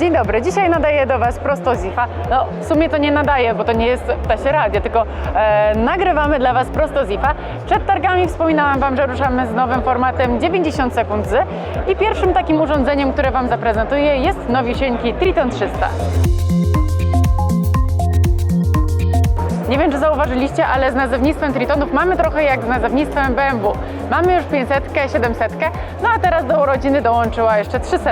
Dzień dobry, dzisiaj nadaję do Was prosto z IFA. No, w sumie to nie nadaję, bo to nie jest ptasie radio, tylko e, nagrywamy dla Was prosto z IFA. Przed targami wspominałam Wam, że ruszamy z nowym formatem 90 sekund z i pierwszym takim urządzeniem, które Wam zaprezentuję jest nowisieńki Triton 300. Nie wiem, czy zauważyliście, ale z nazewnictwem Tritonów mamy trochę jak z nazewnictwem BMW. Mamy już 500, 700, no a teraz do urodziny dołączyła jeszcze 300.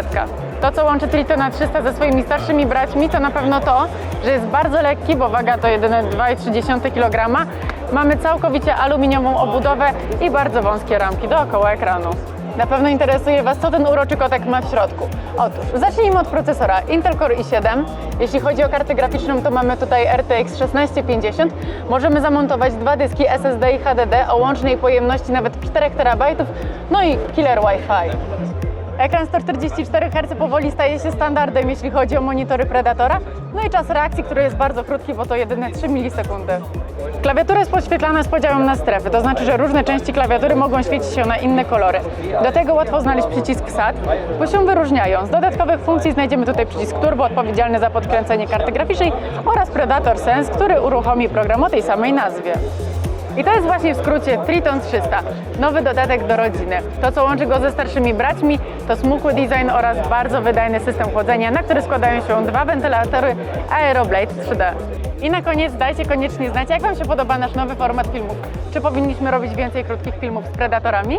To, co łączy Tritona 300 ze swoimi starszymi braćmi, to na pewno to, że jest bardzo lekki, bo waga to jedyne 2,3 kg. Mamy całkowicie aluminiową obudowę i bardzo wąskie ramki dookoła ekranu. Na pewno interesuje Was, co ten uroczy kotek ma w środku. Otóż, zacznijmy od procesora Intel Core i7. Jeśli chodzi o kartę graficzną, to mamy tutaj RTX 1650. Możemy zamontować dwa dyski SSD i HDD o łącznej pojemności nawet 4 TB, no i killer Wi-Fi. Ekran 144 Hz powoli staje się standardem, jeśli chodzi o monitory Predatora. No i czas reakcji, który jest bardzo krótki, bo to jedyne 3 milisekundy. Klawiatura jest podświetlana z podziałem na strefy, to znaczy, że różne części klawiatury mogą świecić się na inne kolory. Do tego łatwo znaleźć przycisk SAT, bo się wyróżniają. Z dodatkowych funkcji znajdziemy tutaj przycisk Turbo, odpowiedzialny za podkręcenie karty graficznej oraz Predator Sense, który uruchomi program o tej samej nazwie. I to jest właśnie w skrócie Triton 300, nowy dodatek do rodziny. To, co łączy go ze starszymi braćmi, to smukły design oraz bardzo wydajny system chłodzenia, na który składają się dwa wentylatory Aeroblade 3D. I na koniec dajcie koniecznie znać, jak Wam się podoba nasz nowy format filmów. Czy powinniśmy robić więcej krótkich filmów z predatorami?